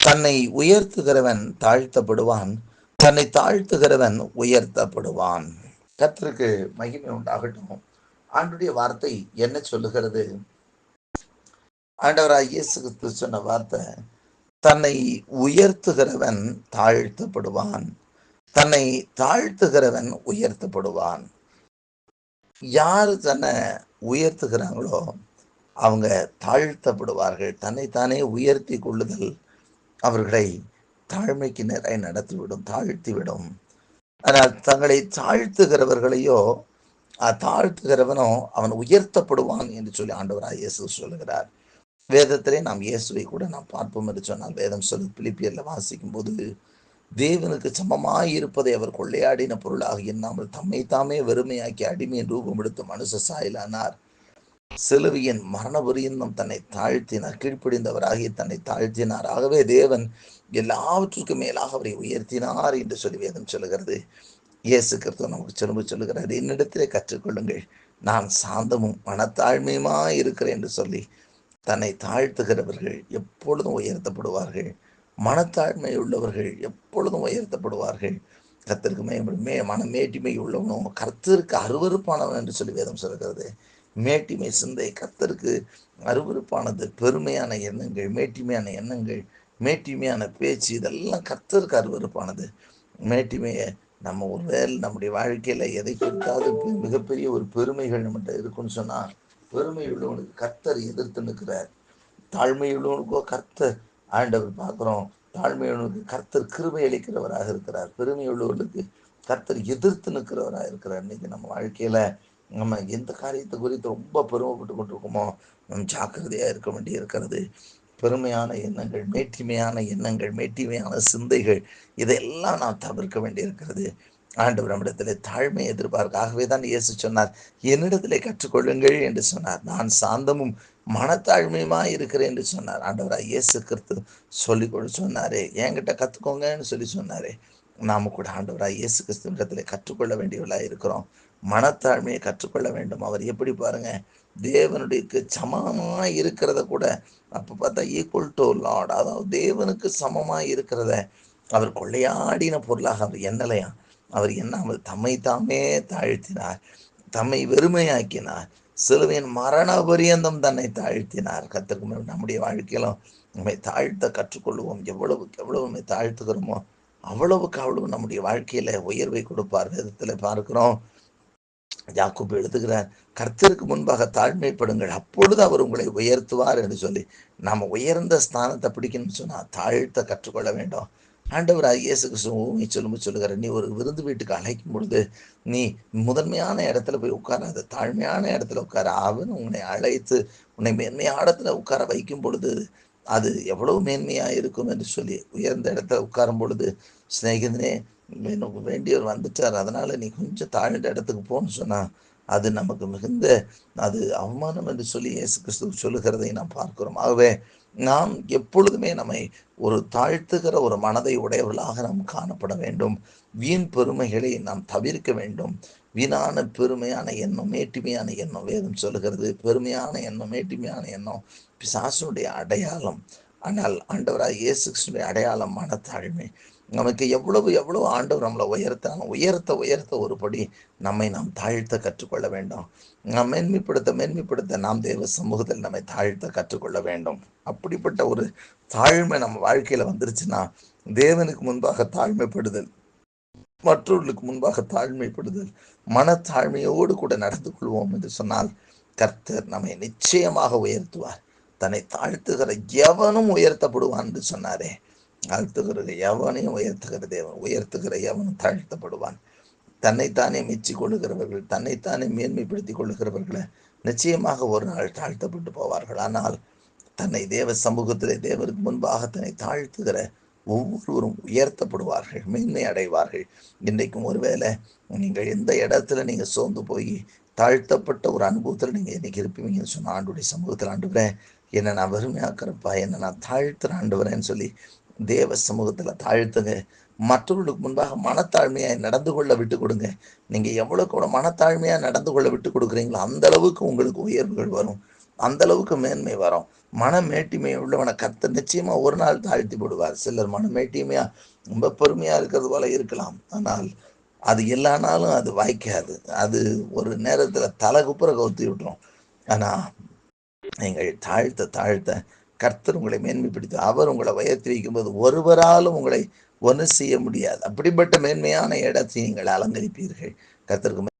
தன்னை உயர்த்துகிறவன் தாழ்த்தப்படுவான் தன்னை தாழ்த்துகிறவன் உயர்த்தப்படுவான். கத்திற்கு மகிமை உண்டாகட்டும். ஆண்டுடைய வார்த்தை என்ன சொல்லுகிறது? ஆண்டவராய் இயேசு கிறிஸ்து சொன்ன வார்த்தை தன்னை உயர்த்துகிறவன் தாழ்த்தப்படுவான் தன்னை தாழ்த்துகிறவன் உயர்த்தப்படுவான். யார் தன்னை உயர்த்துகிறாங்களோ அவங்க தாழ்த்தப்படுவார்கள். தன்னைத்தானே உயர்த்தி கொள்ளுதல் அவர்களை தாழ்மைக்கு நிறைய நடத்திவிடும் தாழ்த்திவிடும். ஆனால் தங்களை தாழ்த்துகிறவர்களையோ தாழ்த்துகிறவனோ அவன் உயர்த்தப்படுவான் என்று சொல்லி ஆண்டவராக இயேசு சொல்லுகிறார். வேதத்திலே நாம் இயேசுவை கூட நாம் பார்ப்போம் என்று சொன்னால் வேதம் சொல்லு பிலிப்பியரில் வாசிக்கும் போது தேவனுக்கு சமமாய் இருப்பதை அவர் கொள்ளையாடின பொருளாக எண்ணாமல் தம்மை தாமே வெறுமையாக்கி அடிமையின் ரூபம் எடுத்து மனுஷ சாயலானார். சிலுவையின் மரண பரியந்தம் தன்னை தாழ்த்தினார். கீழ்ப்படிந்தவராகி தன்னை தாழ்த்தினார். ஆகவே தேவன் எல்லாவற்றுக்கும் மேலாக அவரை உயர்த்தினார் என்று சொல்லி வேதம் சொல்லுகிறது. இயேசு கிறிஸ்துவ நமக்கு திரும்ப சொல்லுகிறார் என்னிடத்திலே கற்றுக்கொள்ளுங்கள். நான் சாந்தமும் மனத்தாழ்மையுமா இருக்கிறேன் என்று சொல்லி தன்னை தாழ்த்துகிறவர்கள் எப்பொழுதும் உயர்த்தப்படுவார்கள். மனத்தாழ்மை உள்ளவர்கள் எப்பொழுதும் உயர்த்தப்படுவார்கள். கத்திற்கு மே மே உள்ளவனும் கர்த்தருக்கு அருவருப்பானவன் என்று சொல்லி வேதம் சொல்கிறது மேட்டிமை சிந்தை கத்தருக்கு அருவருப்பானது பெருமையான எண்ணங்கள் மேட்டிமையான எண்ணங்கள் மேட்டிமையான பேச்சு இதெல்லாம் கத்தருக்கு அருவருப்பானது. மேட்டிமையை நம்ம ஒரு வேலை நம்முடைய வாழ்க்கையில் எதை குறித்தாவது பெ- மிகப்பெரிய ஒரு பெருமைகள் நம்மகிட்ட இருக்குன்னு சொன்னால் பெருமை உள்ளவனுக்கு கத்தர் எதிர்த்து நிற்கிறார். தாழ்மை உள்ளவனுக்கோ கர்த்தர் ஆண்டவர் பார்க்குறோம். தாழ்மை உள்ளவனுக்கு கர்த்தர் கிருபை அளிக்கிறவராக இருக்கிறார். பெருமை உள்ளவர்களுக்கு கர்த்தர் எதிர்த்து நிற்கிறவராக இருக்கிறார். இன்னைக்கு நம்ம வாழ்க்கையில் நம்ம எந்த காரியத்தை குறித்து ரொம்ப பெருமைப்பட்டு கொண்டிருக்கோமோ நம் ஜாக்கிரதையாக இருக்க வேண்டி இருக்கிறது. பெருமையான எண்ணங்கள் மேட்டிமையான எண்ணங்கள் மேட்டிமையான சிந்தைகள் இதையெல்லாம் நாம் தவிர்க்க வேண்டியிருக்கிறது ஆண்டவர் நம்மிடத்திலே தாழ்மை எதிர்பார்க்க ஆகவே தான் இயேசு சொன்னார். என்னிடத்திலே கற்றுக்கொள்ளுங்கள் என்று சொன்னார். நான் சாந்தமும் மனத்தாழ்மையுமா இருக்கிறேன் என்று சொன்னார். ஆண்டவராக இயேசு கிறிஸ்து சொல்லி கொடு சொன்னாரே. என்கிட்ட கற்றுக்கோங்கன்னு சொல்லி சொன்னாரே. நாம கூட ஆண்டவராக இயேசு கிறிஸ்துவிடத்திலே கற்றுக்கொள்ள வேண்டியவர்களாக இருக்கிறோம். மனத்தாழ்மையை கற்றுக்கொள்ள வேண்டும். அவர் எப்படி பாருங்க தேவனுடைய சமமா இருக்கிறத கூட அப்ப பார்த்தா ஈக்குவல் டு லார்ட் அதாவது தேவனுக்கு சமமா இருக்கிறத அவர் கொள்ளையாடின பொருளாக அவர் எண்ணலையா? அவர் எண்ணாமல் தம்மை தாமே தாழ்த்தினார். தம்மை வெறுமையாக்கினார். சிலுவையின் மரண பரியந்தம் தன்னை தாழ்த்தினார். கத்திற்கு நம்முடைய வாழ்க்கையிலும் நம்மை தாழ்த்த கற்றுக்கொள்வோம் எவ்வளவுக்கு எவ்வளவு நம்மை தாழ்த்துகிறோமோ அவ்வளவுக்கு அவ்வளவு நம்முடைய வாழ்க்கையில உயர்வை கொடுப்பார். விதத்தில் பார்க்கிறோம் யாக்கோபு எழுதுகிறார் கர்த்தருக்கு முன்பாக தாழ்மைப்படுங்கள் அப்பொழுது அவர் உங்களை உயர்த்துவார் என்று சொல்லி. நாம் உயர்ந்த ஸ்தானத்தை பிடிக்கணும்னு சொன்னால் தாழ்த்த கற்றுக்கொள்ள வேண்டும். ஆண்டவர் இயேசு கிறிஸ்து ஊமை சொல்லுகிற நீ ஒரு விருந்து வீட்டுக்கு அழைக்கும் பொழுது நீ முதன்மையான இடத்துல போய் உட்காராத தாழ்மையான இடத்துல உட்கார. அவன் உன்னை அழைத்து உன்னை மேன்மையான இடத்துல உட்கார வைக்கும் பொழுது அது எவ்வளவு மேன்மையாக இருக்கும் என்று சொல்லி உயர்ந்த இடத்துல உட்காரும் பொழுது சிநேகிதனே எனக்கு வேண்டியவர் வந்துட்டார். அதனால நீ கொஞ்சம் தாழ்ந்த இடத்துக்கு போன்னு சொன்னா அது நமக்கு மிகுந்த அது அவமானம் என்று சொல்லி இயேசு கிறிஸ்து சொல்லுகிறதை நாம் பார்க்கிறோம். ஆகவே நாம் எப்பொழுதுமே நம்மை ஒரு தாழ்த்துகிற ஒரு மனதை உடையவர்களாக நாம் காணப்பட வேண்டும். வீண் பெருமைகளை நாம் தவிர்க்க வேண்டும். வீணான பெருமையான எண்ணம் மேட்டுமையான எண்ணம் வேதம் சொல்லுகிறது. பெருமையான எண்ணம் மேட்டுமையான எண்ணம் பிசாசுடைய அடையாளம். ஆனால் ஆண்டவராக இயேசு கிறிஸ்துடைய அடையாளம் மனத்தாழ்மை. நமக்கு எவ்வளவு எவ்வளவு ஆண்டவர் நம்மளை உயர்த்தான உயர்த்த உயர்த்த ஒருபடி நம்மை நாம் தாழ்த்த கற்றுக்கொள்ள வேண்டும். நாம் மேன்மைப்படுத்த மேன்மைப்படுத்த நாம் தேவ சமூகத்தில் நம்மை தாழ்த்த கற்றுக்கொள்ள வேண்டும். அப்படிப்பட்ட ஒரு தாழ்மை நம்ம வாழ்க்கையில் வந்துருச்சுன்னா தேவனுக்கு முன்பாக தாழ்மைப்படுதல் மற்றவர்களுக்கு முன்பாக தாழ்மைப்படுதல் மனத்தாழ்மையோடு கூட நடந்து கொள்வோம் என்று சொன்னால் கர்த்தர் நம்மை நிச்சயமாக உயர்த்துவார். தன்னை தாழ்த்துகிற எவனும் உயர்த்தப்படுவான் என்று சொன்னாரே. தாழ்த்துகிற எவனையும் உயர்த்துகிற தேவன். உயர்த்துகிற எவனும் தாழ்த்தப்படுவான். தன்னைத்தானே மெச்சி கொள்ளுகிறவர்கள் தன்னைத்தானே மேன்மைப்படுத்திக் கொள்ளுகிறவர்களை நிச்சயமாக ஒரு நாள் தாழ்த்தப்பட்டு போவார்கள். ஆனால் தன்னை தேவ சமூகத்திலே தேவருக்கு முன்பாக தன்னை தாழ்த்துகிற ஒவ்வொருவரும் உயர்த்தப்படுவார்கள் மேன்மை அடைவார்கள். இன்றைக்கும் ஒருவேளை நீங்கள் எந்த இடத்துல நீங்க சோர்ந்து போய் தாழ்த்தப்பட்ட ஒரு அனுபவத்தில் நீங்க இன்னைக்கு இருப்பீங்கன்னு சொன்ன ஆண்டுடைய சமூகத்தில் ஆண்டுகிறேன் என்னை நான் வெறுமையாக்குறப்பா என்னை நான் தாழ்த்துற ஆண்டுகிறேன்னு சொல்லி தேவ சமூகத்தில் தாழ்த்துங்க. மற்றவர்களுக்கு முன்பாக மனத்தாழ்மையாக நடந்து கொள்ள விட்டு கொடுங்க. நீங்கள் எவ்வளோ கூட மனத்தாழ்மையாக நடந்து கொள்ள விட்டு கொடுக்குறீங்களோ அந்த அளவுக்கு உங்களுக்கு உயர்வுகள் வரும். அந்த அளவுக்கு மேன்மை வரும். மனமேட்டிமை உள்ளவனை கத்த நிச்சயமா ஒரு நாள் தாழ்த்தி விடுவார் சிலர் மனமேட்டிமையா ரொம்ப பொறுமையா இருக்கிறது போல இருக்கலாம். ஆனால் அது எல்லா நாளும் அது வாய்க்காது. அது ஒரு நேரத்துல தலை குப்புற கவுத்தி விட்டுரும். ஆனா நீங்கள் தாழ்த்த தாழ்த்த கர்த்தர் உங்களை மேன்மைப்படுத்தி அவர் உங்களை உயர்த்தி வைக்கும்போது ஒருவராலும் உங்களை ஒன்று செய்ய முடியாது. அப்படிப்பட்ட மேன்மையான இடத்தை நீங்கள் அலங்கரிப்பீர்கள். கர்த்தருக்கு